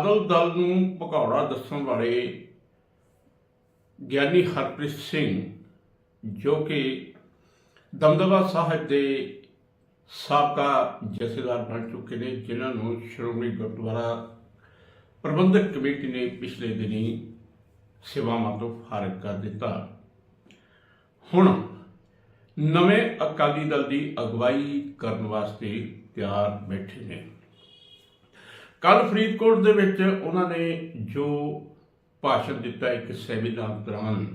ਬਾਦਲ ਦਲ ਨੂੰ ਭਗੌੜਾ ਦੱਸਣ ਵਾਲੇ ਗਿਆਨੀ ਹਰਪ੍ਰੀਤ ਸਿੰਘ ਜੋ ਕਿ ਦਮਦਮਾ ਸਾਹਿਬ ਦੇ ਸਾਬਕਾ ਜਥੇਦਾਰ ਬਣ ਚੁੱਕੇ ਨੇ, ਜਿਨ੍ਹਾਂ ਨੂੰ ਸ਼੍ਰੋਮਣੀ ਗੁਰਦੁਆਰਾ ਪ੍ਰਬੰਧਕ ਕਮੇਟੀ ਨੇ ਪਿਛਲੇ ਦਿਨੀ ਸੇਵਾਵਾਂ ਤੋਂ ਫਾਰਗ ਕਰ ਦਿੱਤਾ। ਹੁਣ ਨਵੇਂ ਅਕਾਲੀ ਦਲ ਦੀ ਅਗਵਾਈ ਕਰਨ ਵਾਸਤੇ ਤਿਆਰ ਬੈਠੇ ਨੇ। ਕੱਲ ਫਰੀਦਕੋਟ ਦੇ ਵਿੱਚ ਉਹਨਾਂ ਨੇ ਜੋ ਭਾਸ਼ਣ ਦਿੱਤਾ ਇੱਕ ਸੈਮੀਨਾਰ ਦੌਰਾਨ,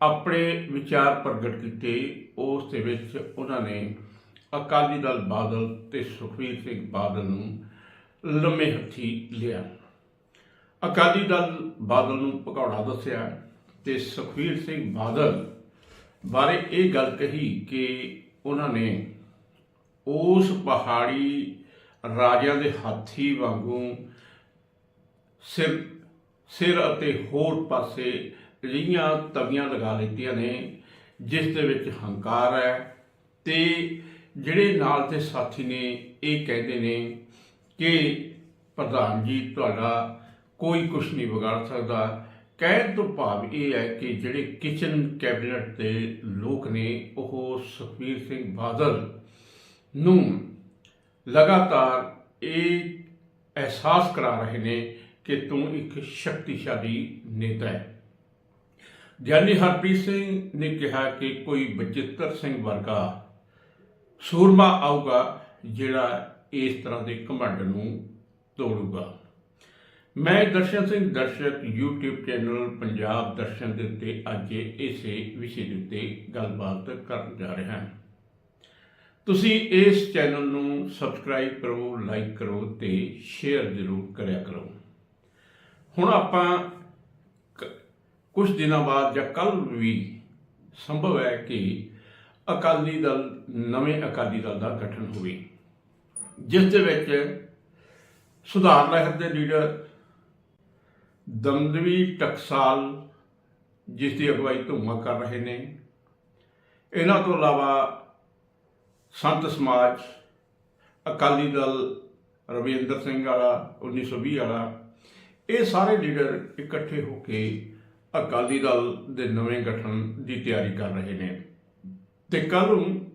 ਆਪਣੇ ਵਿਚਾਰ ਪ੍ਰਗਟ ਕੀਤੇ, ਉਸ ਦੇ ਵਿੱਚ ਉਹਨਾਂ ਨੇ ਅਕਾਲੀ ਦਲ ਬਾਦਲ ਤੇ ਸੁਖਬੀਰ ਸਿੰਘ ਬਾਦਲ ਨੂੰ ਲੰਮੇ ਹੱਥੀ ਲਿਆ। ਅਕਾਲੀ ਦਲ ਬਾਦਲ ਨੂੰ ਭਗੌੜਾ ਦੱਸਿਆ ਤੇ ਸੁਖਬੀਰ ਸਿੰਘ ਬਾਦਲ ਬਾਰੇ ਇਹ ਗੱਲ ਕਹੀ ਕਿ ਉਹਨਾਂ ਨੇ ਉਸ ਪਹਾੜੀ ਰਾਜਿਆਂ ਦੇ ਹਾਥੀ ਵਾਂਗੂ ਸਿਰ ਸਿਰ ਅਤੇ ਹੋਰ ਪਾਸੇ ਅਜਿਹੀਆਂ ਤਵੀਆਂ ਲਗਾ ਲਿੱਤੀਆਂ ਨੇ, ਜਿਸ ਦੇ ਵਿੱਚ ਹੰਕਾਰ ਹੈ। ਤੇ ਜਿਹੜੇ ਨਾਲ ਤੇ ਸਾਥੀ ਨੇ, ਇਹ ਕਹਿੰਦੇ ਨੇ ਕਿ, ਪ੍ਰਧਾਨ ਜੀ, ਤੁਹਾਡਾ ਕੋਈ ਕੁਝ ਨਹੀਂ ਵਿਗਾੜ ਸਕਦਾ। ਕਹਿਣ ਤੋਂ ਭਾਵ ਇਹ ਹੈ ਕਿ ਜਿਹੜੇ ਕਿਚਨ ਕੈਬਨਿਟ ਦੇ ਲੋਕ ਨੇ, ਉਹ ਸੁਖਬੀਰ ਸਿੰਘ ਬਾਦਲ ਨੂੰ ਲਗਾਤਾਰ ਇਹ ਅਹਿਸਾਸ ਕਰਾ ਰਹੇ ਨੇ ਕਿ ਤੂੰ ਇੱਕ ਸ਼ਕਤੀਸ਼ਾਲੀ ਨੇਤਾ ਹੈ। ਗਿਆਨੀ ਹਰਪ੍ਰੀਤ ਸਿੰਘ ਨੇ ਕਿਹਾ ਕਿ ਕੋਈ ਬਚਿੱਤਰ ਸਿੰਘ ਵਰਗਾ ਸੂਰਮਾ ਆਊਗਾ ਜਿਹੜਾ ਇਸ ਤਰ੍ਹਾਂ ਦੇ ਘਮੰਡ ਨੂੰ ਤੋੜੂਗਾ। ਮੈਂ ਦਰਸ਼ਨ ਸਿੰਘ ਦਰਸ਼ਕ YouTube ਚੈਨਲ ਪੰਜਾਬ ਦਰਸ਼ਨ ਦੇ ਉੱਤੇ ਅੱਜ ਇਸੇ ਵਿਸ਼ੇ ਦੇ ਉੱਤੇ ਗੱਲਬਾਤ ਕਰਨ ਜਾ ਰਿਹਾ ਹਾਂ। ਤੁਸੀਂ ਇਸ ਚੈਨਲ ਨੂੰ ਸਬਸਕ੍ਰਾਈਬ ਕਰੋ, ਲਾਈਕ ਕਰੋ ਤੇ ਸ਼ੇਅਰ ਜ਼ਰੂਰ ਕਰਿਆ ਕਰੋ। ਹੁਣ ਆਪਾਂ ਕੁਝ ਦਿਨਾਂ ਬਾਅਦ ਜਾਂ ਕੱਲ ਵੀ ਸੰਭਵ ਹੈ ਕਿ ਅਕਾਲੀ ਦਲ, ਨਵੇਂ ਅਕਾਲੀ ਦਲ ਦਾ ਗਠਨ ਹੋਵੇ, ਜਿਸ ਦੇ ਵਿੱਚ ਸੁਧਾਰ ਲਹਿਰ ਦੇ ਲੀਡਰ ਦਮਦਵੀ ਟਕਸਾਲ ਜਿਸ ਦੀ ਅਗਵਾਈ ਧੂਮਾ ਕਰ ਰਹੇ ਨੇ, ਇਹਨਾਂ ਤੋਂ ਇਲਾਵਾ ਸੰਤ ਸਮਾਜ ਅਕਾਲੀ ਦਲ ਰਵਿੰਦਰ ਸਿੰਘ ਵਾਲਾ 1920 ਵਾਲਾ, ਇਹ ਸਾਰੇ ਲੀਡਰ ਇਕੱਠੇ ਹੋ ਕੇ ਅਕਾਲੀ ਦਲ ਦੇ ਨਵੇਂ ਗਠਨ ਦੀ ਤਿਆਰੀ ਕਰ ਰਹੇ ਨੇ। ਤੇ ਕੱਲ ਨੂੰ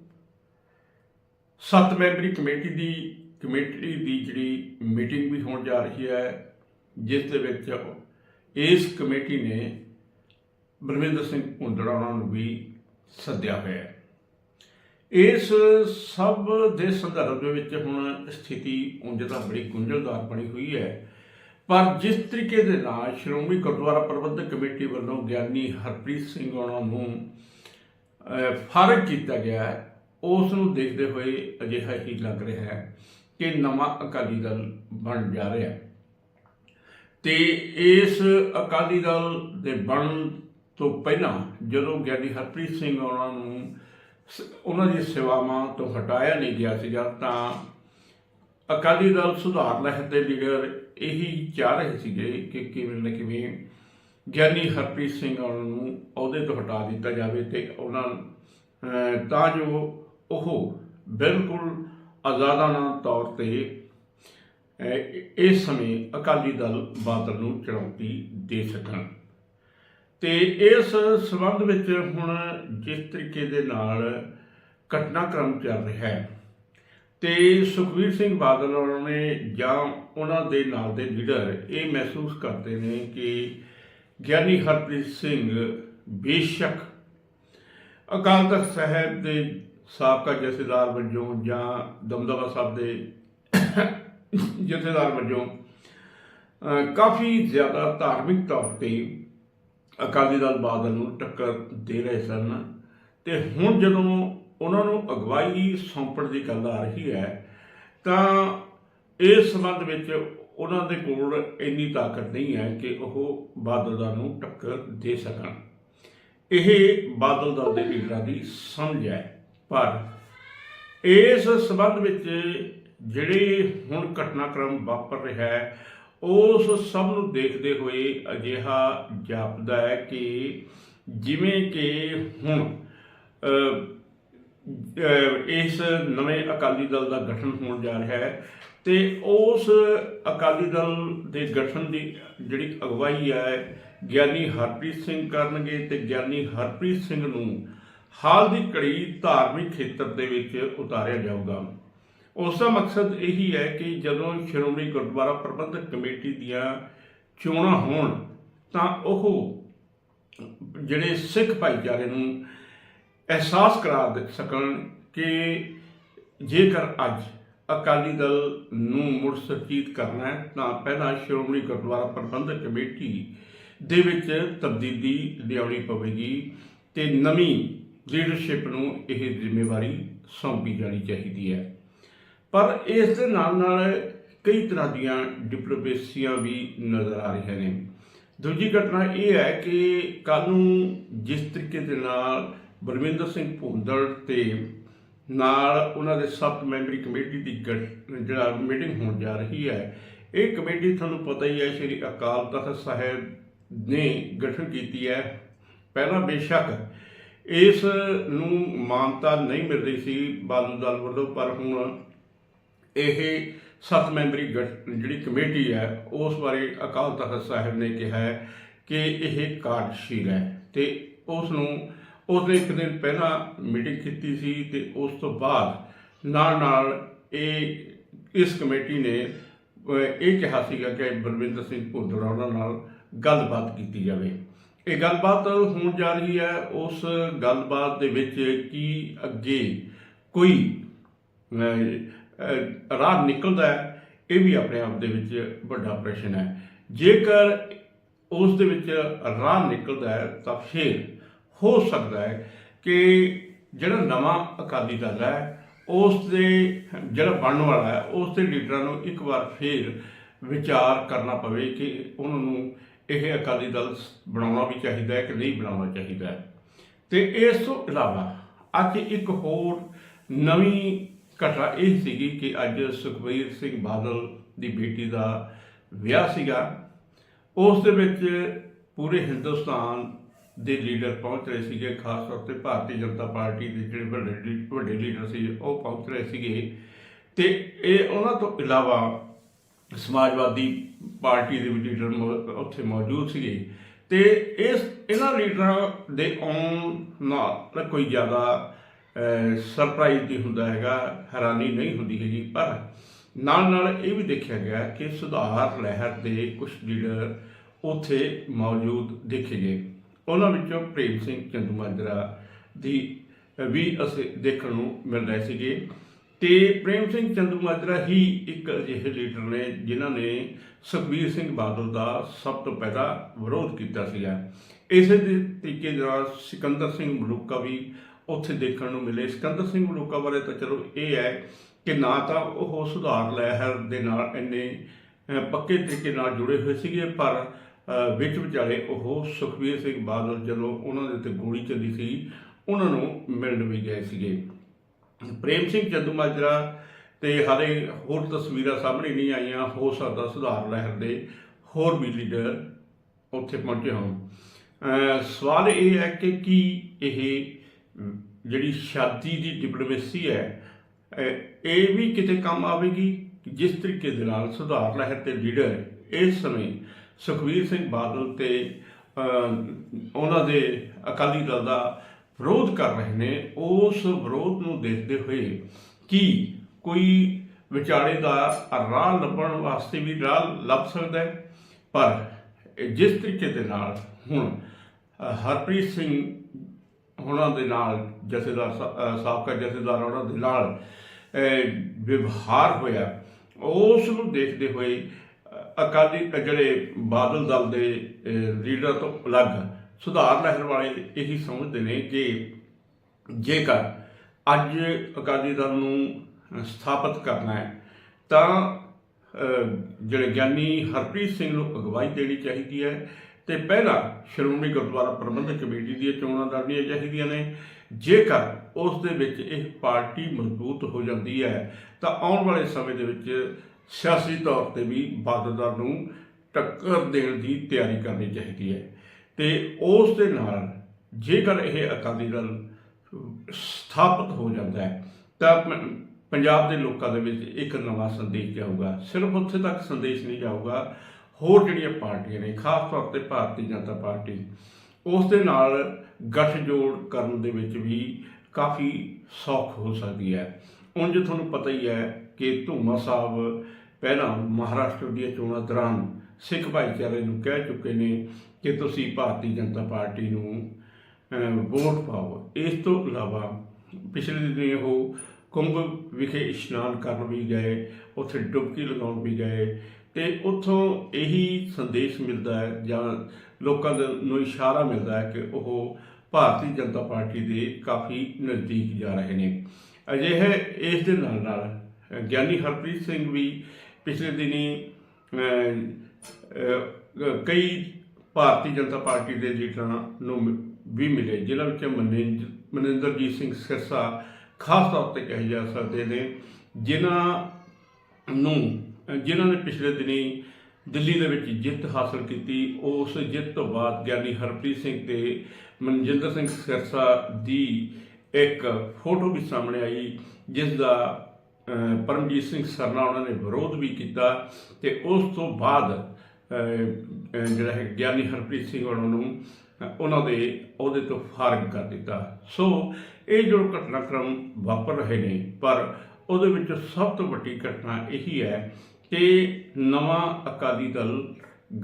ਸੱਤ ਮੈਂਬਰੀ ਕਮੇਟੀ ਦੀ ਕਮੇਟੀ ਦੀ ਜਿਹੜੀ ਮੀਟਿੰਗ ਵੀ ਹੋਣ ਜਾ ਰਹੀ ਹੈ, ਜਿਸ ਦੇ ਵਿੱਚ ਇਸ ਕਮੇਟੀ ਨੇ ਬਲਵਿੰਦਰ ਸਿੰਘ ਭੁੰਦੜਾ ਉਹਨਾਂ ਨੂੰ ਵੀ ਸੱਦਿਆ ਹੋਇਆ ਹੈ। ਇਸ ਸਭ ਦੇ ਸੰਦਰਭ ਦੇ ਵਿੱਚ ਹੁਣ ਸਥਿਤੀ ਉਂਝ ਤਾਂ ਬੜੀ ਗੁੰਝਲਦਾਰ ਬਣੀ ਹੋਈ ਹੈ। ਪਰ ਜਿਸ ਤਰੀਕੇ ਦੇ ਨਾਲ ਸ਼੍ਰੋਮਣੀ ਗੁਰਦੁਆਰਾ ਪ੍ਰਬੰਧਕ ਕਮੇਟੀ ਵੱਲੋਂ ਗਿਆਨੀ ਹਰਪ੍ਰੀਤ ਸਿੰਘ ਉਹਨਾਂ ਨੂੰ ਫਾਰਗ ਕੀਤਾ ਗਿਆ ਹੈ, ਉਸ ਨੂੰ ਦੇਖਦੇ ਹੋਏ ਅਜਿਹਾ ਹੀ ਲੱਗ ਰਿਹਾ ਹੈ ਕਿ ਨਵਾਂ ਅਕਾਲੀ ਦਲ ਬਣ ਜਾ ਰਿਹਾ ਹੈ। ਤੇ ਇਸ ਅਕਾਲੀ ਦਲ ਦੇ ਬਣਨ ਤੋਂ ਪਹਿਲਾਂ ਜਦੋਂ ਗਿਆਨੀ ਹਰਪ੍ਰੀਤ ਸਿੰਘ ਉਹਨਾਂ ਨੂੰ ਉਹਨਾਂ ਦੀ ਸੇਵਾਵਾਂ ਤੋਂ ਹਟਾਇਆ ਨਹੀਂ ਗਿਆ ਸੀਗਾ, ਤਾਂ ਅਕਾਲੀ ਦਲ ਸੁਧਾਰ ਲਹਿਰ ਦੇ ਲੀਡਰ ਇਹੀ ਚਾਹ ਰਹੇ ਸੀਗੇ ਕਿ ਕਿਵੇਂ ਨਾ ਕਿਵੇਂ ਗਿਆਨੀ ਹਰਪ੍ਰੀਤ ਸਿੰਘ ਉਹਨਾਂ ਨੂੰ ਅਹੁਦੇ ਤੋਂ ਹਟਾ ਦਿੱਤਾ ਜਾਵੇ ਤੇ ਉਹਨਾਂ ਤਾਂ ਜੋ ਉਹ ਬਿਲਕੁਲ ਆਜ਼ਾਦਾਨਾ ਤੌਰ ਤੇ ਇਸ ਸਮੇਂ ਅਕਾਲੀ ਦਲ ਬਾਦਲ ਨੂੰ ਚੁਣੌਤੀ ਦੇ ਸਕਣ। ਤੇ ਇਸ ਸਬੰਧ ਵਿੱਚ ਹੁਣ ਜਿਸ ਤਰੀਕੇ ਦੇ ਨਾਲ ਘਟਨਾਕ੍ਰਮ ਚੱਲ ਰਿਹਾ ਹੈ, ਤੇ ਸੁਖਵੀਰ ਸਿੰਘ ਬਾਦਲ ਉਹਨਾਂ ਨੇ ਜਾਂ ਉਹਨਾਂ ਦੇ ਨਾਲ ਦੇ ਲੀਡਰ ਇਹ ਮਹਿਸੂਸ ਕਰਦੇ ਨੇ ਕਿ ਗਿਆਨੀ ਹਰਪ੍ਰੀਤ ਸਿੰਘ ਬੇਸ਼ੱਕ ਅਕਾਲ ਤਖਤ ਸਾਹਿਬ ਦੇ ਸਾਬਕਾ ਜਥੇਦਾਰ ਵਜੋਂ ਜਾਂ ਦਮਦਮਾ ਸਾਹਿਬ ਦੇ ਜਥੇਦਾਰ ਵਜੋਂ ਕਾਫੀ ਜ਼ਿਆਦਾ ਧਾਰਮਿਕ ਤੌਰ ਤੇ ਅਕਾਲੀ ਦਲ ਬਾਦਲ ਨੂੰ ਟੱਕਰ ਦੇ ਰਹੇ ਸਨ। ਤੇ ਹੁਣ ਜਦੋਂ ਉਹਨਾਂ ਨੂੰ ਅਗਵਾਈ ਸੌਂਪਣ ਦੀ ਗੱਲ ਆ ਰਹੀ ਹੈ, ਤਾਂ ਇਸ ਸੰਬੰਧ ਵਿੱਚ ਉਹਨਾਂ ਦੇ ਕੋਲ ਇੰਨੀ ਤਾਕਤ ਨਹੀਂ ਹੈ ਕਿ ਉਹ ਬਾਦਲ ਦਲ ਨੂੰ ਟੱਕਰ ਦੇ ਸਕਣ। ਇਹ ਬਾਦਲ ਦਲ ਦੇ ਲੀਡਰਾਂ ਦੀ ਸਮਝ ਹੈ। ਪਰ ਇਸ ਸੰਬੰਧ ਵਿੱਚ ਜਿਹੜੇ ਹੁਣ ਘਟਨਾਕ੍ਰਮ ਵਾਪਰ ਰਿਹਾ ਹੈ ਉਸ ਸਭ ਨੂੰ ਦੇਖਦੇ ਹੋਏ ਅਜਿਹਾ ਜਾਪਦਾ ਹੈ ਕਿ ਜਿਵੇਂ ਕਿ ਹੁਣ ਇਸ ਨਵੇਂ ਅਕਾਲੀ ਦਲ ਦਾ ਗਠਨ ਹੋਣ ਜਾ ਰਿਹਾ ਹੈ ਤੇ ਉਸ ਅਕਾਲੀ ਦਲ ਦੇ ਗਠਨ ਦੀ ਜਿਹੜੀ ਅਗਵਾਈ ਹੈ, ਗਿਆਨੀ ਹਰਪ੍ਰੀਤ ਸਿੰਘ ਕਰਨਗੇ ਤੇ ਗਿਆਨੀ ਹਰਪ੍ਰੀਤ ਸਿੰਘ ਨੂੰ ਹਾਲ ਦੀ ਘੜੀ ਧਾਰਮਿਕ ਖੇਤਰ ਦੇ ਵਿੱਚ ਉਤਾਰਿਆ ਜਾਊਗਾ। ਉਸ ਦਾ ਮਕਸਦ ਇਹੀ ਹੈ ਕਿ ਜਦੋਂ ਸ਼੍ਰੋਮਣੀ ਗੁਰਦੁਆਰਾ ਪ੍ਰਬੰਧਕ ਕਮੇਟੀ ਦੀਆਂ ਚੋਣਾਂ ਹੋਣ, ਤਾਂ ਉਹ ਜਿਹੜੇ ਸਿੱਖ ਭਾਈਚਾਰੇ ਨੂੰ ਅਹਿਸਾਸ ਕਰਾ ਦੇ ਸਕਣ ਕਿ ਜੇਕਰ ਅੱਜ ਅਕਾਲੀ ਦਲ ਨੂੰ ਮੁੜ ਸੁਰਜੀਤ ਕਰਨਾ ਹੈ, ਤਾਂ ਪਹਿਲਾਂ ਸ਼੍ਰੋਮਣੀ ਗੁਰਦੁਆਰਾ ਪ੍ਰਬੰਧਕ ਕਮੇਟੀ ਦੇ ਵਿੱਚ ਤਬਦੀਲੀ ਲਿਆਉਣੀ ਪਵੇਗੀ ਤੇ ਨਵੀਂ ਲੀਡਰਸ਼ਿਪ ਨੂੰ ਇਹ ਜ਼ਿੰਮੇਵਾਰੀ ਸੌਂਪੀ ਜਾਣੀ ਚਾਹੀਦੀ ਹੈ। ਪਰ ਇਸ ਦੇ ਨਾਲ ਨਾਲ ਕਈ ਤਰ੍ਹਾਂ ਦੀਆਂ ਡਿਪਲੋਮੇਸੀਆਂ ਵੀ ਨਜ਼ਰ ਆ ਰਹੀਆਂ ਨੇ। ਦੂਜੀ ਘਟਨਾ ਇਹ ਹੈ ਕਿ ਕੱਲ ਨੂੰ ਜਿਸ ਤਰੀਕੇ ਦੇ ਨਾਲ ਬਰਮਿੰਦਰ ਸਿੰਘ ਭੁੰਦੜ ਤੇ ਨਾਲ ਉਹਨਾਂ ਦੇ ਸੱਤ ਮੈਂਬਰੀ ਕਮੇਟੀ ਦੀ ਗਠ- ਜਿਹੜਾ ਮੀਟਿੰਗ ਹੋਣ ਜਾ ਰਹੀ ਹੈ, ਇਹ ਕਮੇਟੀ ਤੁਹਾਨੂੰ ਪਤਾ ਹੀ ਹੈ ਸ਼੍ਰੀ ਅਕਾਲ ਤਖਤ ਸਾਹਿਬ ਨੇ ਗਠਨ ਕੀਤੀ ਹੈ। ਪਹਿਲਾਂ ਬੇਸ਼ੱਕ ਇਸ ਨੂੰ ਮਾਨਤਾ ਨਹੀਂ ਮਿਲ ਰਹੀ ਸੀ ਬਾਦਲ ਦਲ ਵੱਲੋਂ, ਪਰ ਹੁਣ ਇਹ ਸੱਤ ਮੈਂਬਰੀ ਗਠ- ਜਿਹੜੀ ਕਮੇਟੀ ਹੈ, ਉਸ ਬਾਰੇ ਅਕਾਲ ਤਖਤ ਸਾਹਿਬ ਨੇ ਕਿਹਾ ਹੈ ਕਿ ਇਹ ਕਾਰਜਸ਼ੀਲ ਹੈ ਤੇ ਉਸ ਨੂੰ ਉਸਨੇ ਇੱਕ ਦਿਨ ਪਹਿਲਾਂ ਮੀਟਿੰਗ ਕੀਤੀ ਸੀ ਤੇ ਉਸ ਤੋਂ ਬਾਅਦ ਨਾਲ ਨਾਲ ਇਹ, ਇਸ ਕਮੇਟੀ ਨੇ ਇਹ ਕਿਹਾ ਸੀਗਾ ਕਿ ਬਲਵਿੰਦਰ ਸਿੰਘ ਭੁੱਦੜਾ ਉਹਨਾਂ ਨਾਲ ਗੱਲਬਾਤ ਕੀਤੀ ਜਾਵੇ। ਇਹ ਗੱਲਬਾਤ ਹੋਣ ਜਾ ਰਹੀ ਹੈ, ਉਸ ਗੱਲਬਾਤ ਦੇ ਵਿੱਚ ਕੀ ਅੱਗੇ ਕੋਈ ਰਾਹ ਨਿਕਲਦਾ ਹੈ, ਇਹ ਵੀ ਆਪਣੇ ਆਪ ਦੇ ਵਿੱਚ ਵੱਡਾ ਪ੍ਰਸ਼ਨ ਹੈ। ਜੇਕਰ ਉਸ ਦੇ ਵਿੱਚ ਰਾਹ ਨਿਕਲਦਾ ਹੈ, ਤਾਂ ਫਿਰ ਹੋ ਸਕਦਾ ਹੈ ਕਿ ਜਿਹੜਾ ਨਵਾਂ ਅਕਾਲੀ ਦਲ ਹੈ, ਉਸ ਦੇ ਜਿਹੜਾ ਬਣਨ ਵਾਲਾ ਹੈ, ਉਸ ਦੇ ਲੀਡਰਾਂ ਨੂੰ ਇੱਕ ਵਾਰ ਫਿਰ ਵਿਚਾਰ ਕਰਨਾ ਪਵੇ ਕਿ ਉਹਨਾਂ ਨੂੰ ਇਹ ਅਕਾਲੀ ਦਲ ਬਣਾਉਣਾ ਵੀ ਚਾਹੀਦਾ ਹੈ ਕਿ ਨਹੀਂ ਬਣਾਉਣਾ ਚਾਹੀਦਾ ਹੈ। ਤੇ ਇਸ ਤੋਂ ਇਲਾਵਾ ਅੱਜ ਇੱਕ ਹੋਰ ਨਵੀਂ ਘਟਨਾ ਇਹ ਸੀਗੀ ਕਿ ਅੱਜ ਸੁਖਬੀਰ ਸਿੰਘ ਬਾਦਲ ਦੀ ਬੇਟੀ ਦਾ ਵਿਆਹ ਸੀਗਾ। ਉਸ ਦੇ ਵਿੱਚ ਪੂਰੇ ਹਿੰਦੁਸਤਾਨ ਦੇ ਲੀਡਰ ਪਹੁੰਚ ਰਹੇ ਸੀਗੇ। ਖਾਸ ਤੌਰ ਤੇ ਭਾਰਤੀ ਜਨਤਾ ਪਾਰਟੀ ਦੇ ਜਿਹੜੇ ਵੱਡੇ ਲੀ- ਵੱਡੇ ਲੀਡਰ ਸੀ, ਉਹ ਪਹੁੰਚ ਰਹੇ ਸੀਗੇ। ਤੇ ਇਹ ਉਹਨਾਂ ਤੋਂ ਇਲਾਵਾ ਸਮਾਜਵਾਦੀ ਪਾਰਟੀ ਦੇ ਵੀ ਲੀਡਰ ਉੱਥੇ ਮੌਜੂਦ ਸੀਗੇ। ਤੇ ਇਸ, ਇਹਨਾਂ ਲੀਡਰਾਂ ਦੇ ਆਉਣ ਨਾਲ ਕੋਈ ਜ਼ਿਆਦਾ ਸਰਪ੍ਰਾਈਜ਼ ਨਹੀਂ ਹੁੰਦਾ ਹੈਗਾ, ਹੈਰਾਨੀ ਨਹੀਂ ਹੁੰਦੀ ਹੈਗੀ, ਪਰ ਨਾਲ ਨਾਲ ਇਹ ਵੀ ਦੇਖਿਆ ਗਿਆ ਕਿ ਸੁਧਾਰ ਲਹਿਰ ਦੇ ਕੁਝ ਲੀਡਰ ਉੱਥੇ ਮੌਜੂਦ ਦੇਖੇ ਗਏ। ਉਹਨਾਂ ਵਿੱਚੋਂ ਪ੍ਰੇਮ ਸਿੰਘ ਚੰਦੂਮਾਜਰਾ ਦੀ ਵੀ ਅਸੀਂ ਦੇਖਣ ਨੂੰ ਮਿਲ ਰਹੇ ਸੀਗੇ। ਤੇ ਪ੍ਰੇਮ ਸਿੰਘ ਚੰਦੂਮਾਜਰਾ ਹੀ ਇੱਕ ਅਜਿਹੇ ਲੀਡਰ ਨੇ ਜਿਨ੍ਹਾਂ ਨੇ ਸੁਖਬੀਰ ਸਿੰਘ ਬਾਦਲ ਦਾ ਸਭ ਤੋਂ ਪਹਿਲਾਂ ਵਿਰੋਧ ਕੀਤਾ ਸੀਗਾ। ਇਸੇ ਦੇ ਤਰੀਕੇ ਨਾਲ ਸਿਕੰਦਰ ਸਿੰਘ ਮਲੂਕਾ ਵੀ ਉੱਥੇ ਦੇਖਣ ਨੂੰ ਮਿਲੇ। ਸਿਕੰਦਰ ਸਿੰਘ ਮਲੂਕਾ ਬਾਰੇ ਤਾਂ ਚਲੋ ਇਹ ਹੈ ਕਿ ਨਾ ਤਾਂ ਉਹ ਸੁਧਾਰ ਲਹਿਰ ਦੇ ਨਾਲ ਇੰਨੇ ਪੱਕੇ ਤਰੀਕੇ ਨਾਲ ਜੁੜੇ ਹੋਏ ਸੀਗੇ, ਪਰ ਵਿੱਚ ਵਿਚਾਲੇ ਉਹ ਸੁਖਬੀਰ ਸਿੰਘ ਬਾਦਲ ਜਦੋਂ ਉਹਨਾਂ ਦੇ ਉੱਤੇ ਗੋਲੀ ਚੱਲੀ ਸੀ, ਉਹਨਾਂ ਨੂੰ ਮਿਲਣ ਵੀ ਗਏ ਸੀਗੇ। ਪ੍ਰੇਮ ਸਿੰਘ ਚੰਦੂਮਾਜਰਾ ਤੇ ਹਾਲੇ ਹੋਰ ਤਸਵੀਰਾਂ ਸਾਹਮਣੇ ਨਹੀਂ ਆਈਆਂ, ਹੋ ਸਕਦਾ ਸੁਧਾਰ ਲਹਿਰ ਦੇ ਹੋਰ ਵੀ ਲੀਡਰ ਉੱਥੇ ਪਹੁੰਚੇ ਹੋਣ। ਸਵਾਲ ਇਹ ਹੈ ਕਿ ਕੀ ਇਹ ਜਿਹੜੀ ਸ਼ਾਦੀ ਦੀ ਡਿਪਲੋਮੇਸੀ ਹੈ ਇਹ ਵੀ ਕਿਤੇ ਕੰਮ ਆਵੇਗੀ? ਜਿਸ ਤਰੀਕੇ ਦੇ ਨਾਲ ਸੁਧਾਰ ਲਹਿਰ ਦੇ ਲੀਡਰ ਇਸ ਸਮੇਂ ਸੁਖਵੀਰ ਸਿੰਘ ਬਾਦਲ ਤੇ ਉਹਨਾਂ ਦੇ ਅਕਾਲੀ ਦਲ ਦਾ ਵਿਰੋਧ ਕਰ ਰਹੇ ਨੇ, ਉਸ ਵਿਰੋਧ ਨੂੰ ਦੇਖਦੇ ਹੋਏ ਕੀ ਕੋਈ ਵਿਚਾਰੇ ਦਾ ਰਾਹ ਲੱਭਣ ਵਾਸਤੇ ਵੀ ਰਾਹ ਲੱਭ ਸਕਦਾ ਹੈ? ਪਰ ਜਿਸ ਤਰੀਕੇ ਦੇ ਨਾਲ ਹੁਣ ਹਰਪ੍ਰੀਤ ਸਿੰਘ ਉਹਨਾਂ ਦੇ ਨਾਲ ਜਥੇਦਾਰ ਸਾਬਕਾ ਜਥੇਦਾਰ ਉਹਨਾਂ ਦੇ ਨਾਲ ਵਿਵਹਾਰ ਹੋਇਆ। ਉਸ ਨੂੰ ਦੇਖਦੇ ਹੋਏ ਅਕਾਲੀ ਜਿਹੜੇ ਬਾਦਲ ਦਲ ਦੇ ਅ, ਲੀਡਰ ਤੋਂ ਅਲੱਗ ਸੁਧਾਰ ਲਹਿਰ ਵਾਲੇ ਇਹੀ ਸਮਝਦੇ ਨੇ ਕਿ ਜੇਕਰ ਅੱਜ ਅਕਾਲੀ ਦਲ ਨੂੰ ਸਥਾਪਿਤ ਕਰਨਾ ਹੈ ਤਾਂ ਜਿਹੜੇ ਗਿਆਨੀ ਹਰਪ੍ਰੀਤ ਸਿੰਘ ਨੂੰ ਅਗਵਾਈ ਦੇਣੀ ਚਾਹੀਦੀ ਹੈ। ਤੇ ਪਹਿਲਾਂ ਸ਼੍ਰੋਮਣੀ ਗੁਰਦੁਆਰਾ ਪ੍ਰਬੰਧਕ ਕਮੇਟੀ ਦੀਆਂ ਚੋਣਾਂ ਲੜਨੀਆਂ ਚਾਹੀਦੀਆਂ ਨੇ। ਜੇਕਰ ਉਸ ਦੇ ਵਿੱਚ ਇਹ ਪਾਰਟੀ ਮਜ਼ਬੂਤ ਹੋ ਜਾਂਦੀ ਹੈ, ਤਾਂ ਆਉਣ ਵਾਲੇ ਸਮੇਂ ਦੇ ਵਿੱਚ ਸਿਆਸੀ ਤੌਰ ਤੇ ਵੀ ਬਾਦਲਦਾਰ ਨੂੰ ਟੱਕਰ ਦੇਣ ਦੀ ਤਿਆਰੀ ਕਰਨੀ ਚਾਹੀਦੀ ਹੈ। ਤੇ ਉਸ ਦੇ ਨਾਲ ਜੇਕਰ ਇਹ ਅਕਾਲੀ ਦਲ ਸਥਾਪਿਤ ਹੋ ਜਾਂਦਾ ਹੈ, ਤਾਂ ਪੰਜਾਬ ਦੇ ਲੋਕਾਂ ਦੇ ਵਿੱਚ ਇੱਕ ਨਵਾਂ ਸੰਦੇਸ਼ ਜਾਊਗਾ। ਸਿਰਫ ਉੱਥੇ ਤੱਕ ਸੰਦੇਸ਼ ਨਹੀਂ ਜਾਊਗਾ ਹੋਰ ਜਿਹੜੀਆਂ ਪਾਰਟੀਆਂ ਨੇ, ਖਾਸ ਤੌਰ ਤੇ ਭਾਰਤੀ ਜਨਤਾ ਪਾਰਟੀ, ਉਸ ਦੇ ਨਾਲ ਗੱਠਜੋੜ ਕਰਨ ਦੇ ਵਿੱਚ ਵੀ ਕਾਫੀ ਸੌਖ ਹੋ ਸਕਦੀ ਹੈ। ਉਂਝ ਤੁਹਾਨੂੰ ਪਤਾ ਹੀ ਹੈ ਕਿ ਧੂਮਾ ਸਾਹਿਬ ਪਹਿਲਾਂ ਮਹਾਰਾਸ਼ਟਰ ਦੀਆਂ ਚੋਣਾਂ ਦੌਰਾਨ ਸਿੱਖ ਭਾਈਚਾਰੇ ਨੂੰ ਕਹਿ ਚੁੱਕੇ ਨੇ ਕਿ ਤੁਸੀਂ ਭਾਰਤੀ ਜਨਤਾ ਪਾਰਟੀ ਨੂੰ ਵੋਟ ਪਾਓ। ਇਸ ਤੋਂ ਇਲਾਵਾ ਪਿਛਲੇ ਦਿਨੀ ਉਹ ਕੁੰਭ ਵਿਖੇ ਇਸ਼ਨਾਨ ਕਰਨ ਵੀ ਗਏ, ਉੱਥੇ ਡੁਬਕੀ ਲਗਾਉਣ ਵੀ ਗਏ। ਤੇ ਉੱਥੋਂ ਇਹੀ ਸੰਦੇਸ਼ ਮਿਲਦਾ ਹੈ ਜਾਂ ਲੋਕਾਂ ਦੇ ਨੂੰ ਇਸ਼ਾਰਾ ਮਿਲਦਾ ਹੈ ਕਿ ਉਹ ਭਾਰਤੀ ਜਨਤਾ ਪਾਰਟੀ ਦੇ ਕਾਫੀ ਨਜ਼ਦੀਕ ਜਾ ਰਹੇ ਨੇ। ਅਜਿਹੇ ਇਸ ਦੇ ਨਾਲ ਨਾਲ ਗਿਆਨੀ ਹਰਪ੍ਰੀਤ ਸਿੰਘ ਵੀ ਪਿਛਲੇ ਦਿਨੀ ਕਈ ਭਾਰਤੀ ਜਨਤਾ ਪਾਰਟੀ ਦੇ ਲੀਡਰਾਂ ਨੂੰ ਮਿ- ਵੀ ਮਿਲੇ, ਜਿਨ੍ਹਾਂ ਵਿੱਚ ਮਨਿੰਜ, ਮਨਿੰਦਰਜੀਤ ਸਿੰਘ ਸਿਰਸਾ ਖਾਸ ਤੌਰ ਤੇ ਕਹੇ ਜਾ ਸਕਦੇ ਨੇ, ਜਿਨ੍ਹਾਂ ਨੂੰ ਜਿਨ੍ਹਾਂ ਨੇ ਪਿਛਲੇ ਦਿਨੀ ਦਿੱਲੀ ਦੇ ਵਿੱਚ ਜਿੱਤ ਹਾਸਲ ਕੀਤੀ, ਉਸ ਜਿੱਤ ਤੋਂ ਬਾਅਦ ਗਿਆਨੀ ਹਰਪ੍ਰੀਤ ਸਿੰਘ ਤੇ ਮਨਜਿੰਦਰ ਸਿੰਘ ਸਿਰਸਾ ਦੀ ਇੱਕ ਫੋਟੋ ਵੀ ਸਾਹਮਣੇ ਆਈ, ਜਿਸ ਦਾ ਪਰਮਜੀਤ ਸਿੰਘ ਸਰਨਾ ਉਹਨਾਂ ਨੇ ਵਿਰੋਧ ਵੀ ਕੀਤਾ ਤੇ ਉਸ ਤੋਂ ਬਾਅਦ ਜਿਹੜਾ ਹੈ ਗਿਆਨੀ ਹਰਪ੍ਰੀਤ ਸਿੰਘ ਉਹਨਾਂ ਨੂੰ, ਉਹਨਾਂ ਦੇ ਅਹੁਦੇ ਤੋਂ ਫਾਰਗ ਕਰ ਦਿੱਤਾ। ਸੋ, ਇਹ ਜੋ ਘਟਨਾਕ੍ਰਮ ਵਾਪਰ ਰਹੇ ਨੇ, ਪਰ ਉਹਦੇ ਵਿੱਚ ਸਭ ਤੋਂ ਵੱਡੀ ਘਟਨਾ ਇਹੀ ਹੈ ਕਿ ਨਵਾਂ ਅਕਾਲੀ ਦਲ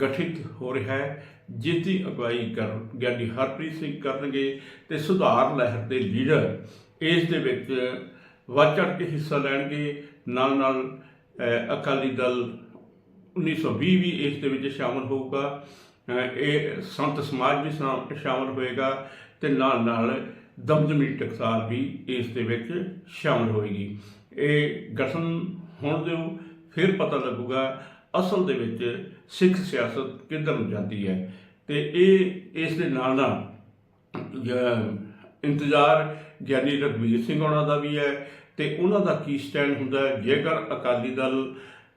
ਗਠਿਤ ਹੋ ਰਿਹਾ ਹੈ, ਜਿਸ ਦੀ ਅਗਵਾਈ ਕਰ ਗਿਆਨੀ ਹਰਪ੍ਰੀਤ ਸਿੰਘ ਕਰਨਗੇ ਤੇ ਸੁਧਾਰ ਲਹਿਰ ਦੇ ਲੀਡਰ ਇਸ ਦੇ ਵਿੱਚ ਵੱਧ ਚੜ੍ਹ ਕੇ ਹਿੱਸਾ ਲੈਣਗੇ। ਨਾਲ ਨਾਲ ਅਕਾਲੀ ਦਲ 1920 ਵੀ ਇਸ ਦੇ ਵਿੱਚ ਸ਼ਾਮਲ ਹੋਊਗਾ। ਇਹ ਸੰਤ ਸਮਾਜ ਵੀ ਸ਼ਾ- ਸ਼ਾਮਲ ਹੋਏਗਾ ਤੇ ਨਾਲ ਨਾਲ ਦਮਦਮੀ ਟਕਸਾਲ ਵੀ ਇਸ ਦੇ ਵਿੱਚ ਸ਼ਾਮਲ ਹੋਏਗੀ। ਇਹ ਗਠਨ ਹੋਣ ਦਿਓ। ਫਿਰ ਪਤਾ ਲੱਗੂਗਾ ਅਸਲ ਦੇ ਵਿੱਚ ਸਿੱਖ ਸਿਆਸਤ ਕਿੱਧਰ ਨੂੰ ਜਾਂਦੀ ਹੈ। ਤੇ ਇਹ, ਇਸ ਦੇ ਨਾਲ ਨਾਲ ਇੰਤਜ਼ਾਰ ਗਿਆਨੀ ਰਘਵੀਰ ਸਿੰਘ ਉਹਨਾਂ ਦਾ ਵੀ ਹੈ ਤੇ ਉਹਨਾਂ ਦਾ ਕੀ ਸਟੈਂਡ ਹੁੰਦਾ ਹੈ, ਜੇਕਰ ਅਕਾਲੀ ਦਲ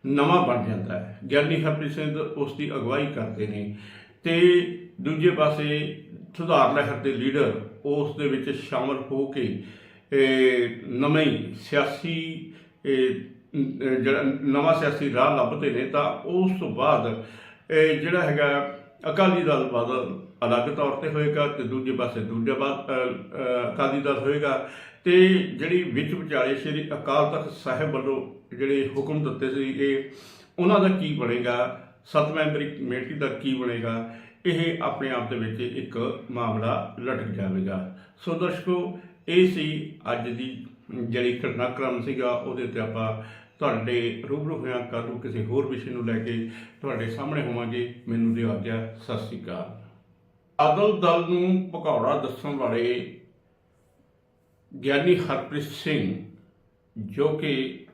ਨਵਾਂ ਬਣ ਜਾਂਦਾ ਹੈ, ਗਿਆਨੀ ਹਰਪ੍ਰੀਤ ਸਿੰਘ ਉਸ ਦੀ ਅਗਵਾਈ ਕਰਦੇ ਨੇ। ਤੇ ਦੂਜੇ ਪਾਸੇ ਸੁਧਾਰ ਲਹਿਰ ਦੇ ਲੀਡਰ ਉਸ ਦੇ ਵਿੱਚ ਸ਼ਾਮਲ ਹੋ ਕੇ ਨਵੇਂ ਸਿਆਸੀ ਜਿਹੜਾ ਨਵਾਂ ਸਿਆਸੀ ਰਾਹ ਲੱਭਦੇ ਨੇ ਤਾਂ ਉਸ ਤੋਂ ਬਾਅਦ ਇਹ ਜਿਹੜਾ ਹੈਗਾ ਅਕਾਲੀ ਦਲ ਬਾਦਲ ਅਲੱਗ ਤੌਰ ਤੇ ਹੋਏਗਾ ਤੇ ਦੂਜੇ ਪਾਸੇ ਦੂਜਾ ਬਾਦ ਅਕਾਲੀ ਦਲ ਹੋਏਗਾ ਤੇ ਜਿਹੜੀ ਵਿੱਚ ਵਿਚਾਲੇ ਸ਼੍ਰੀ ਅਕਾਲ ਤਖਤ ਸਾਹਿਬ ਵੱਲੋਂ ਜਿਹੜੇ ਹੁਕਮ ਦਿੱਤੇ ਸੀ ਇਹ ਉਹਨਾਂ ਦਾ ਕੀ ਬਣੇਗਾ? ਸੱਤ ਮੈਂਬਰੀ ਕਮੇਟੀ ਦਾ ਕੀ ਬਣੇਗਾ? ਇਹ ਆਪਣੇ ਆਪ ਦੇ ਵਿੱਚ ਇੱਕ ਮਾਮਲਾ ਲਟਕ ਜਾਵੇਗਾ। ਸੋ ਦਰਸ਼ਕੋ, ਇਹ ਸੀ ਅੱਜ ਦੀ ਜਿਹੜੀ ਘਟਨਾਕ੍ਰਮ ਸੀਗਾ, ਉਹਦੇ ਤੇ ਆਪਾਂ ਤੁਹਾਡੇ ਰੂਬਰੂ ਹੋਇਆ ਕੱਲ ਨੂੰ ਕਿਸੇ ਹੋਰ ਵਿਸ਼ੇ ਨੂੰ ਲੈ ਕੇ ਤੁਹਾਡੇ ਸਾਹਮਣੇ ਹੋਵਾਂਗੇ। ਮੈਨੂੰ ਦਿਓ ਆਗਿਆ ਸਤਿ ਸ੍ਰੀ ਅਕਾਲ। ਅਦਲ ਦਲ ਨੂੰ ਭਗੌੜਾ ਦੱਸਣ ਵਾਲੇ ਗਿਆਨੀ ਹਰਪ੍ਰੀਤ ਸਿੰਘ, ਜੋ ਕਿ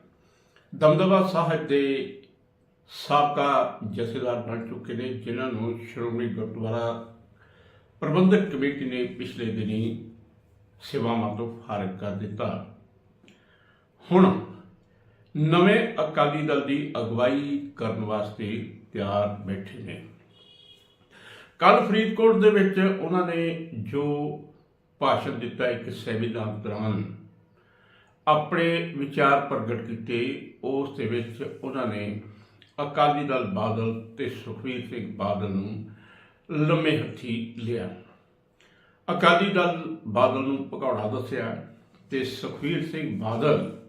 ਦਮਦਮਾ ਸਾਹਿਬ ਦੇ ਸਾਬਕਾ ਜਥੇਦਾਰ ਬਣ ਚੁੱਕੇ ਨੇ, ਜਿਨ੍ਹਾਂ ਨੂੰ ਸ਼੍ਰੋਮਣੀ ਗੁਰਦੁਆਰਾ ਪ੍ਰਬੰਧਕ ਕਮੇਟੀ ਨੇ ਪਿਛਲੇ ਦਿਨੀ ਸੇਵਾਵਾਂ ਤੋਂ ਫਾਰਗ ਕਰ ਦਿੱਤਾ। ਹੁਣ ਨਵੇਂ ਅਕਾਲੀ ਦਲ ਦੀ ਅਗਵਾਈ ਕਰਨ ਵਾਸਤੇ ਤਿਆਰ ਬੈਠੇ ਨੇ। ਕੱਲ ਫਰੀਦਕੋਟ ਦੇ ਵਿੱਚ ਉਹਨਾਂ ਨੇ ਜੋ ਭਾਸ਼ਣ ਦਿੱਤਾ ਇੱਕ ਸੈਮੀਨਾਰ ਦੌਰਾਨ, ਆਪਣੇ ਵਿਚਾਰ ਪ੍ਰਗਟ ਕੀਤੇ, ਉਸ ਦੇ ਵਿੱਚ ਉਹਨਾਂ ਨੇ ਅਕਾਲੀ ਦਲ ਬਾਦਲ ਤੇ ਸੁਖਬੀਰ ਸਿੰਘ ਬਾਦਲ ਨੂੰ ਲੰਮੇ ਹੱਥੀ ਲਿਆ। ਅਕਾਲੀ ਦਲ ਬਾਦਲ ਨੂੰ ਭਗੌੜਾ ਦੱਸਿਆ ਤੇ ਸੁਖਬੀਰ ਸਿੰਘ ਬਾਦਲ